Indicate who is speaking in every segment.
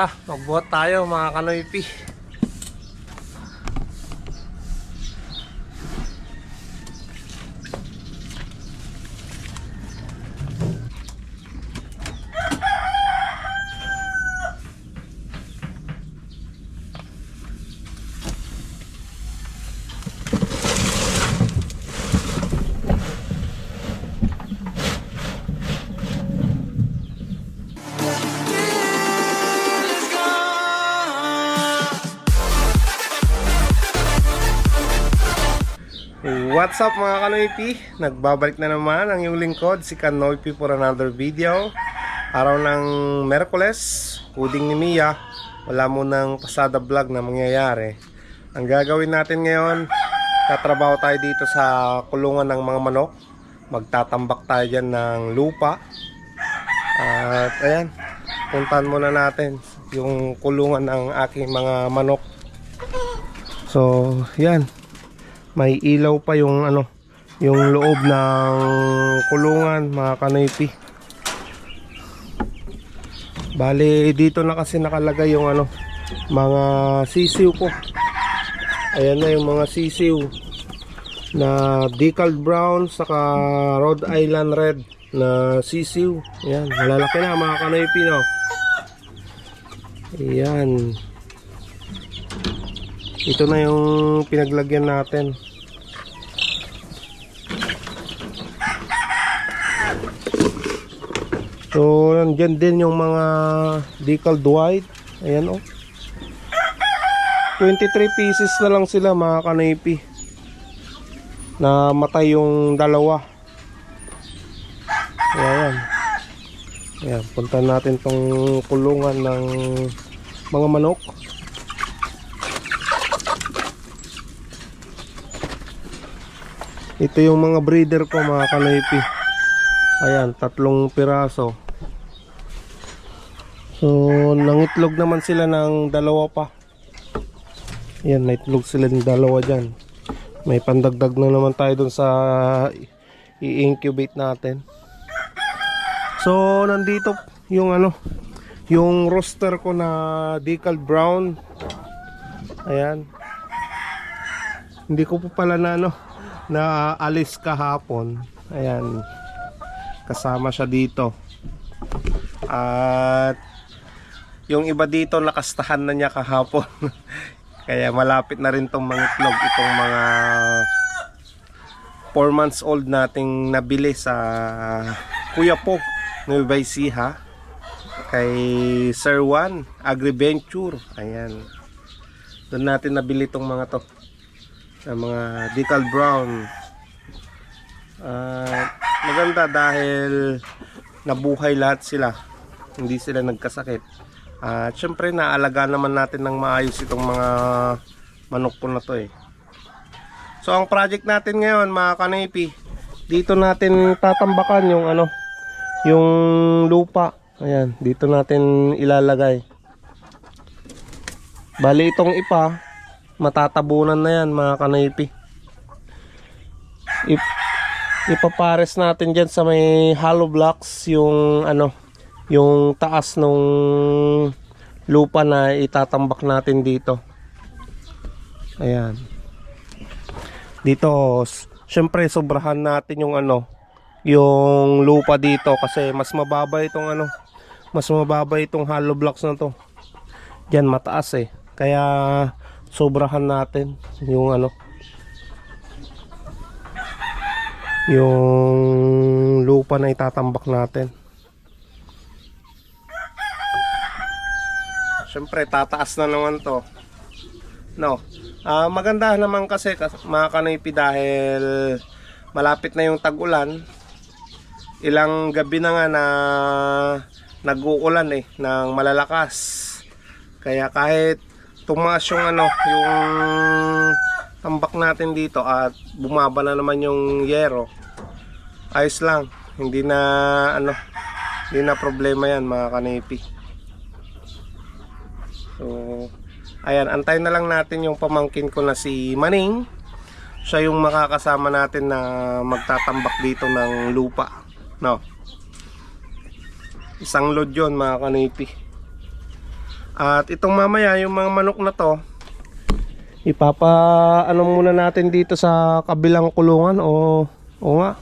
Speaker 1: Tara, magbuhat tayo mga kanoypi. What's up mga kanoypi? Nagbabalik na naman ang iyong lingkod, si Kanoypi for another video. Araw ng Merkules, puding ni Mia. Wala mo ng pasada vlog na mangyayari. Ang gagawin natin ngayon, tatrabaho tayo dito sa kulungan ng mga manok. Magtatambak tayo dyan ng lupa. At ayan, puntahan muna natin yung kulungan ng aking mga manok. So, yan may ilaw pa yung ano yung loob ng kulungan mga kanoypi. Bali dito na kasi nakalagay yung ano mga sisiw ko. Ayan na yung mga sisiw na decal brown saka Rhode Island red na sisiw. Ayan malalaki na mga kanoypi no? Ayan ito na yung pinaglagyan natin. So, nandyan din yung mga decaled white. Ayan oh. 23 pieces na lang sila mga kanipi. Na matay yung dalawa. Ayan. Ayan, punta natin tong kulungan ng mga manok. Ito yung mga breeder ko mga kanipi. Ayan, tatlong piraso. So, nangitlog naman sila ng dalawa pa. Ayan, naitlog sila ng dalawa dyan. May pandagdag na naman tayo dun sa i-incubate natin. So, nandito yung ano, yung roster ko na decal brown. Ayan. Hindi ko pa pala na ano, na alis kahapon. Ayan. Kasama siya dito. At yung iba dito nakastahan na niya kahapon. Kaya malapit na rin tong mangitlog itong mga 4 months old nating nabili sa Kuya Po Nueva Ecija kay Sir Juan Agriventure. Ayan. Doon natin nabili itong mga to sa mga decal brown. At maganda dahil nabuhay lahat sila. Hindi sila nagkasakit. At syempre naalaga naman natin ng maayos itong mga manok ko na to eh. So ang project natin ngayon mga kanipi dito natin tatambakan yung ano yung lupa. Ayan dito natin ilalagay. Bali itong ipa matatabunan na yan mga kanaypi. Ip, ipapares natin dyan sa may hollow blocks yung ano yung taas nung lupa na itatambak natin dito. Ayan. Dito syempre sobrahan natin yung ano yung lupa dito kasi mas mababa itong ano mas mababa itong hollow blocks na to. Diyan mataas eh. Kaya sobrahan natin. Yung ano. Yung lupa na itatambak natin. Syempre tataas na naman to. No. Ah, maganda naman kasi kas- mga kanipi dahil malapit na yung tag-ulan. Ilang gabi na nga na nag-uulan eh ng malalakas. Kaya kahit tumaas yung ano, yung tambak natin dito at bumaba na naman yung yero. Ayos lang, hindi na ano, hindi na problema yan mga kanipi. So, ayan, antay na lang natin yung pamangkin ko na si Maning. Siya yung makakasama natin na magtatambak dito ng lupa. No. Isang load yun mga kanipi. At itong mamaya, yung mga manok na to, ipapa ano muna natin dito sa kabilang kulungan o o nga.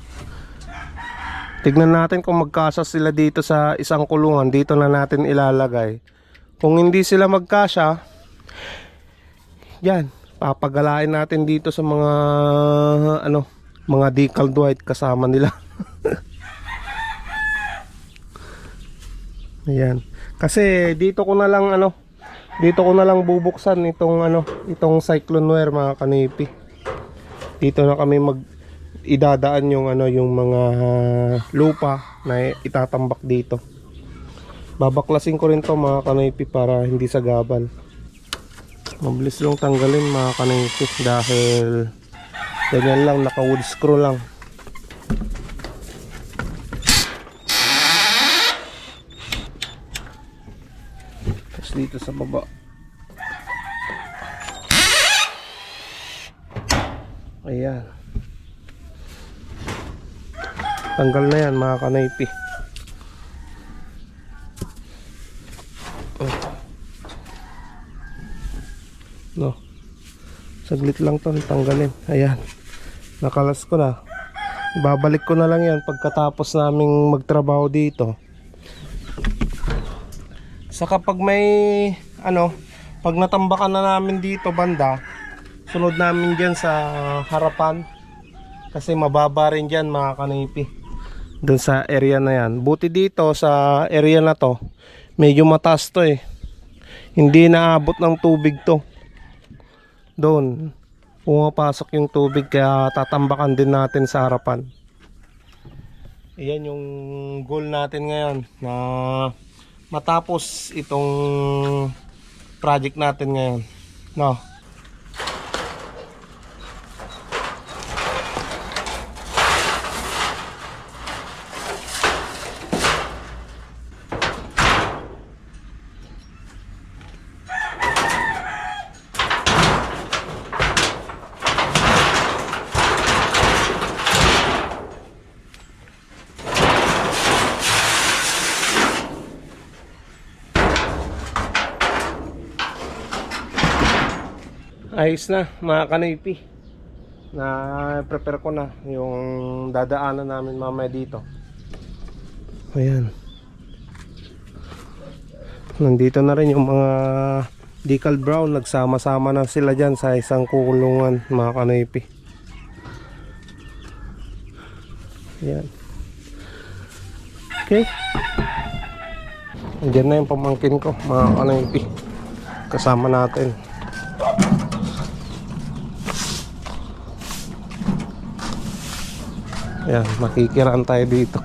Speaker 1: Tignan natin kung magkasa sila dito sa isang kulungan. Dito na natin ilalagay. Kung hindi sila magkasya, yan, papagalain natin dito sa mga ano, mga decaled white kasama nila. Ayan. Kasi dito ko na lang ano, dito ko na lang bubuksan itong ano, itong cycloneware mga kanipi. Dito na kami mag idadaan yung ano, yung mga lupa na itatambak dito. Babaklasin ko rin to mga kanipi para hindi sagabal. Mabilis lang tanggalin mga kanipi dahil ganyan lang naka wood screw lang. Dito sa baba. Ayan. Tanggal na yan mga kanaypi. Oh. No. Saglit lang to tanggalin. Ayan. Nakalas ko na. Babalik ko na lang yan pagkatapos naming magtrabaho dito. Sa kapag may ano, pag natambakan na namin dito banda, sunod namin diyan sa harapan kasi mababa rin diyan mga kanipi. Doon sa area na yan. Buti dito sa area na to, medyo mataas to eh. Hindi naabot ng tubig to. Doon, pumapasok yung tubig kaya tatambakan din natin sa harapan. Ayan yung goal natin ngayon na matapos itong project natin ngayon. No. Ayos na mga kanipi. Na prepare ko na yung dadaanan namin mamaya dito. Ayan. Nandito na rin yung mga decal brown. Nagsama-sama na sila dyan sa isang kulungan mga kanipi. Ayan. Okay. Andiyan na yung pamangkin ko mga kanipi. Kasama natin. Ayan, makikiraan tayo dito.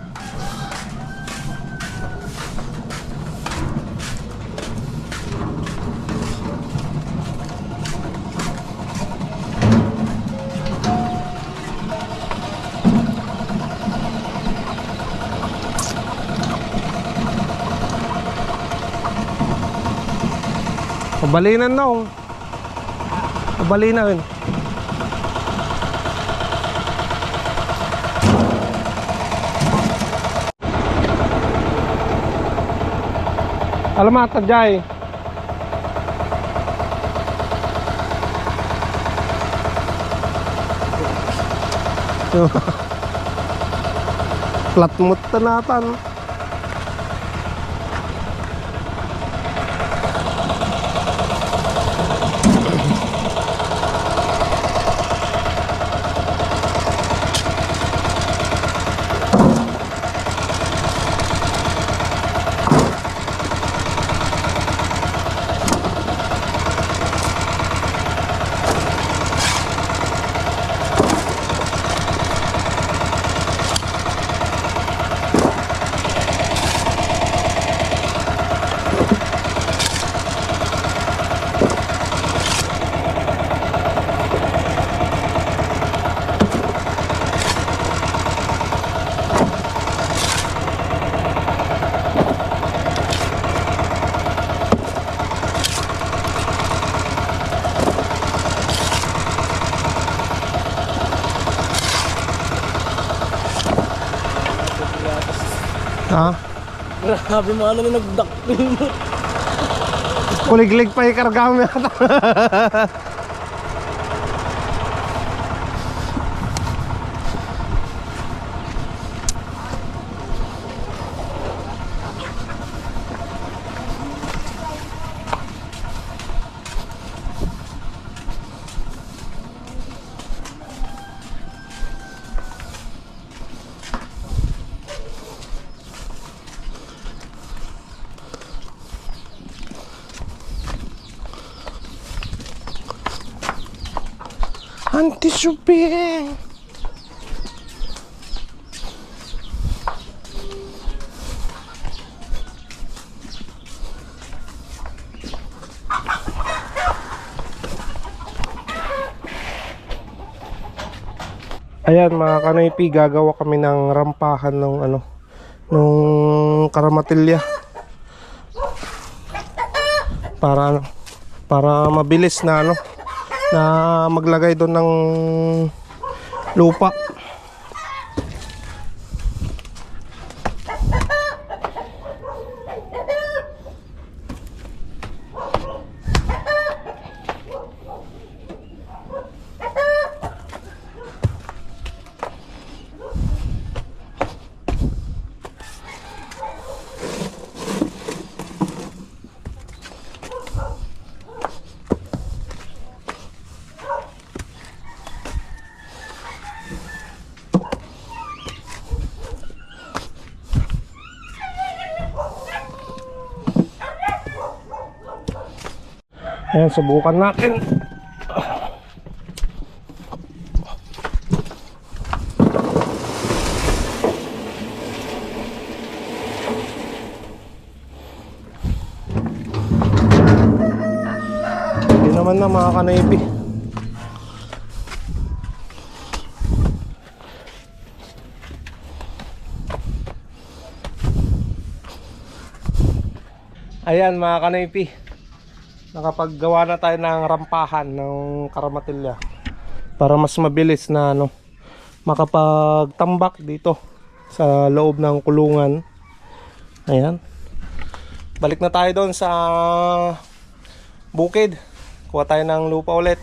Speaker 1: Pabalinan na oh. Pabalinan. Alamat, Jai. Platmut tanatan.
Speaker 2: Grabe mo ano nagdakpil mo.
Speaker 1: Kuliglig pa yung karga mo yata. Anti-shopping! Ayan mga kanoypi, gagawa kami ng rampahan ng ano, nung karamatilya. Para para mabilis na ano, na maglagay doon ng lupa. Ayan, subukan natin. Hindi naman na mga kanaypi. Ayan mga kanaypi nakapaggawa na tayo ng rampahan ng karamatilya para mas mabilis na ano makapagtambak dito sa loob ng kulungan. Ayan. Balik na tayo doon sa bukid. Kuha tayo ng lupa ulit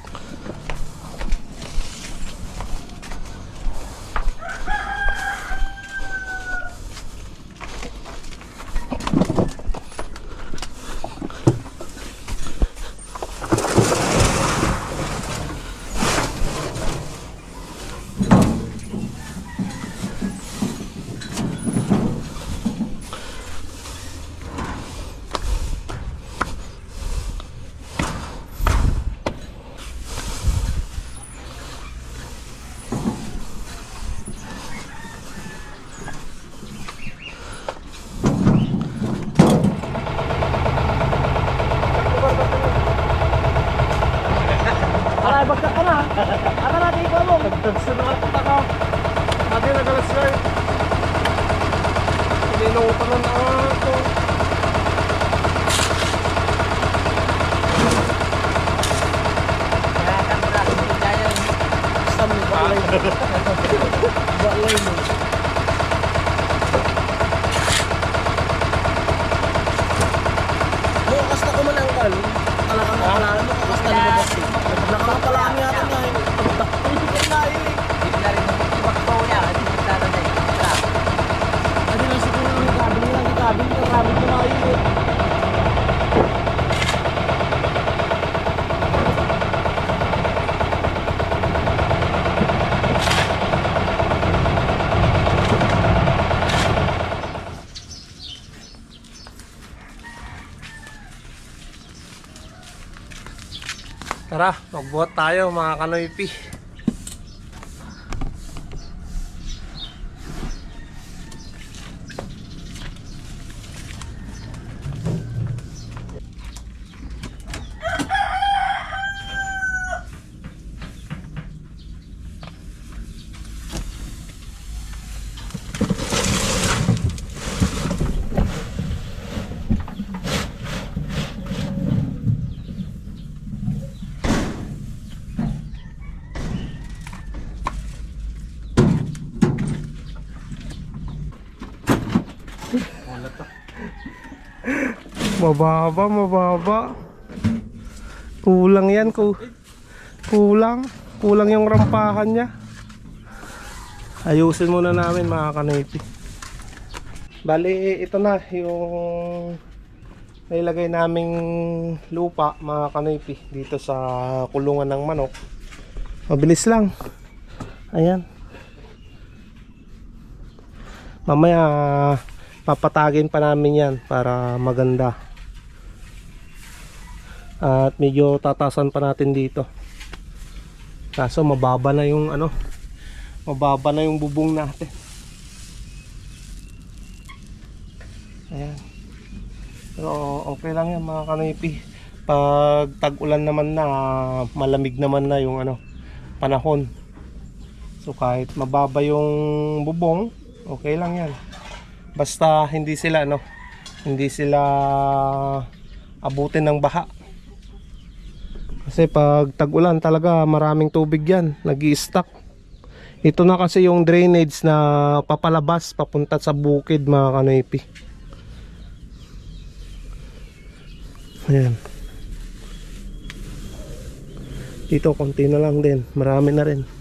Speaker 1: Tara, magbuhat tayo mga kanoypi. Mababa, mababa. Kulang yan, ku kulang. Kulang yung rampahan niya. Ayusin muna namin mga kanipi. Bali, ito na yung nailagay naming lupa mga kanipi dito sa kulungan ng manok. Mabilis lang. Ayan. Mamaya papatagin pa namin yan para maganda. At medyo tatasan pa natin dito. Kaso mababa na yung ano, mababa na yung bubong natin. Ayan. Pero okay lang yan mga kanipi. Pag tag-ulan naman na, malamig naman na yung ano, panahon. So kahit mababa yung bubong, okay lang yan. Basta hindi sila ano, hindi sila abutin ng baha. Kasi pag tag-ulan talaga maraming tubig yan, nag stack Ito na kasi yung drainage na papalabas papunta sa bukid mga kanoypi. Ayan. Dito konti na lang din, marami na rin.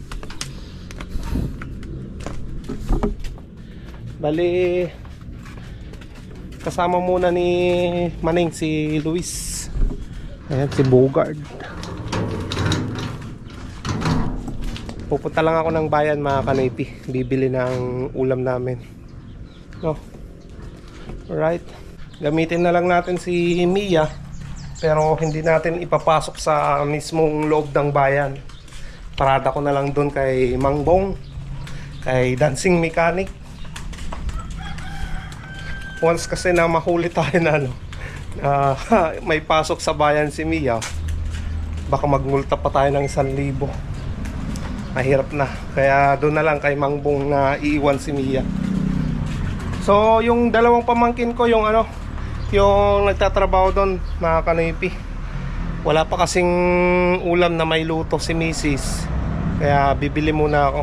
Speaker 1: Bali kasama muna ni Maning si Luis. Ayan si Bogard. Pupunta lang ako ng bayan mga kanipi. Bibili ng ulam namin. No. Alright. Gamitin na lang natin si Mia. Pero hindi natin ipapasok sa mismong loob ng bayan. Parada ko na lang doon kay Mangbong. Kay Dancing Mechanic. Once kasi na mahuli tayo na ano, na may pasok sa bayan si Mia, baka magmulta pa tayo ng 1,000 mahirap na. Kaya doon na lang kay Mangbong na iiwan si Mia. So yung dalawang pamangkin ko yung ano yung nagtatrabaho doon mga kanipi wala pa kasing ulam na may luto si Mrs. kaya bibili muna ako.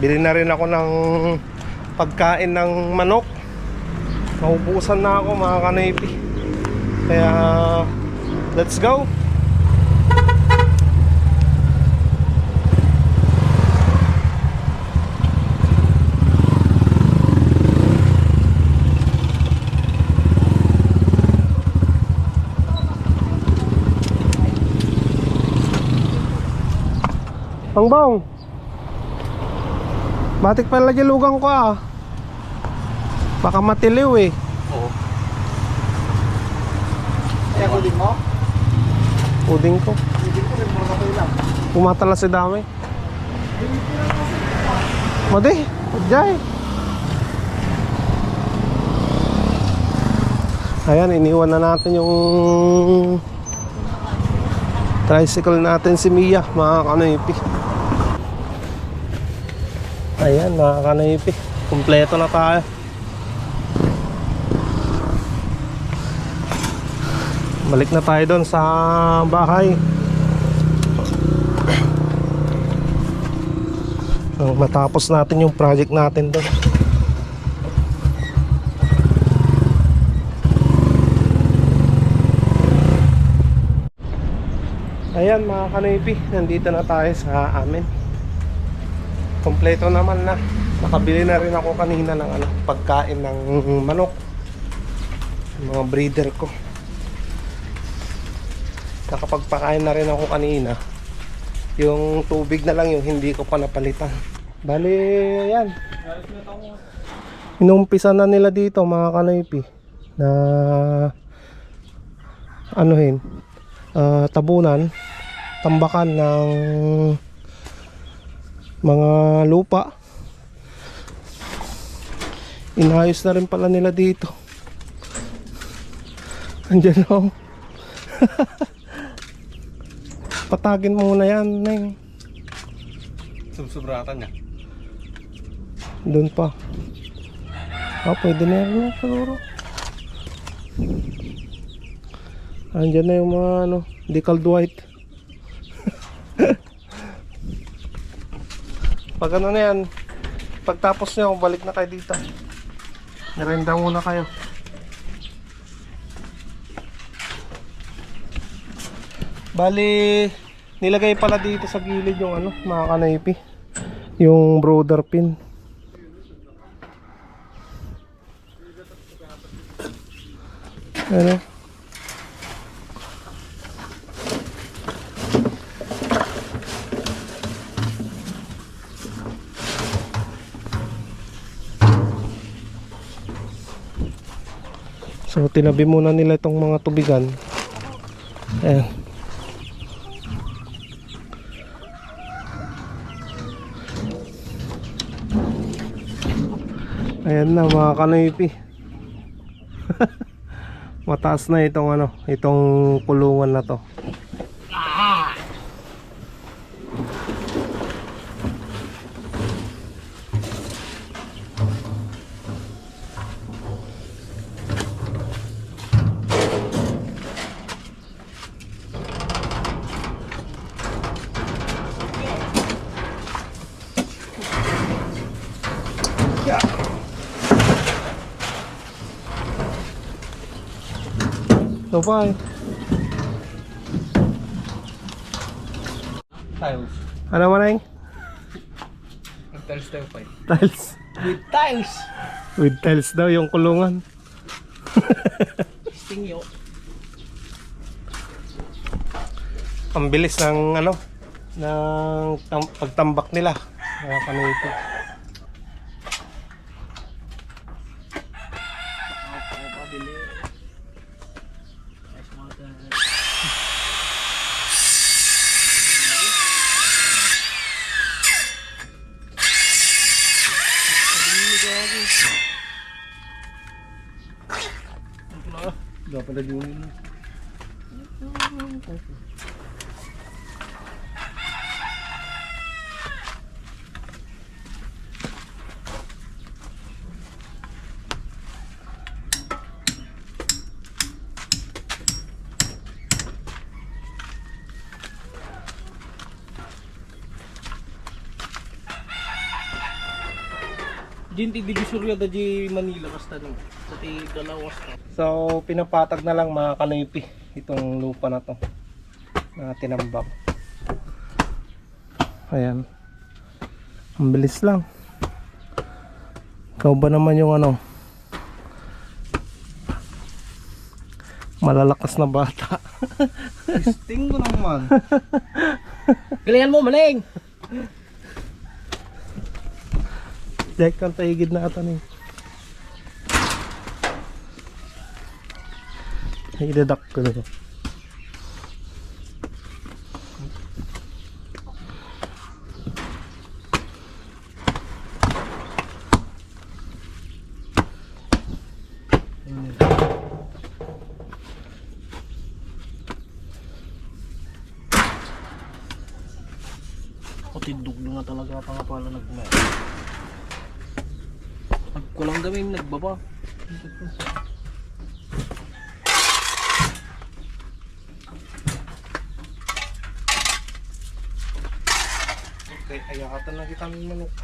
Speaker 1: Bili na rin ako ng pagkain ng manok naubusan na ako mga kanipi kaya let's go Pangbong. Batik pala lugang ko ah. Baka matiliw eh.
Speaker 2: Oo. Kaya kulit mo?
Speaker 1: Uding ko.
Speaker 2: Hindi ko rin mga kulang.
Speaker 1: Pumatala si dami. Madi, jay. Ayan, iniwan na natin yung tricycle natin si Mia, mga kanoypi. Ayan, mga kanoypi. Kompleto na tayo. Balik na tayo doon sa bahay. Nang matapos natin yung project natin doon. Ayan mga kanipi, nandito na tayo sa amin. Kompleto naman na. Nakabili na rin ako kanina ng ano, pagkain ng manok. Mga breeder ko. Nakapagpakain na rin ako kanina. Yung tubig na lang yung hindi ko pa napalitan. Bali, ayan. Inumpisa na nila dito mga kanoypi na anuhin ah, tabunan tambakan ng mga lupa inayos na rin pala nila dito andyan ako patagin muna yan neng.
Speaker 2: Subsubratan niya.
Speaker 1: doon pa. Ah pwede na yan siguro. Andyan na yung mga ano decaled white pag ano na yan pagtapos nyo balik na kayo dito. Merenda muna kayo Bali, nilagay pala dito sa gilid yung ano, mga kanaypi. Yung brother pin. Ano? So tinabi muna nila itong mga tubigan. Ayan. Ayan na mga kanoypi. Mataas na itong ano, itong kulungan na to. Bye.
Speaker 2: Tiles.
Speaker 1: Ano mo na
Speaker 2: Tiles tayo pa
Speaker 1: Tiles.
Speaker 2: With tiles.
Speaker 1: With tiles daw yung kulungan.
Speaker 2: Stingyo.
Speaker 1: Ang bilis ng ano, ng tam- pagtambak nila. Kaya kami ito. Dapat na yun.
Speaker 2: Jinti divisorya da di Manila kasta no. Sa ti dalawas ka.
Speaker 1: So, pinapatag na lang mga kanoypi itong lupa na to na tinambak. Ayan. Ang bilis lang. Ikaw ba naman yung ano? Malalakas na bata.
Speaker 2: Sting ko naman. Galingan mo maning.
Speaker 1: Dek kang taigid na ata ni. Idadak ko na to.
Speaker 2: O tindog na talaga pa nga pala nagmay. Pagkulang gawin nagbaba.
Speaker 1: Okay, ayatan na kita ng manok.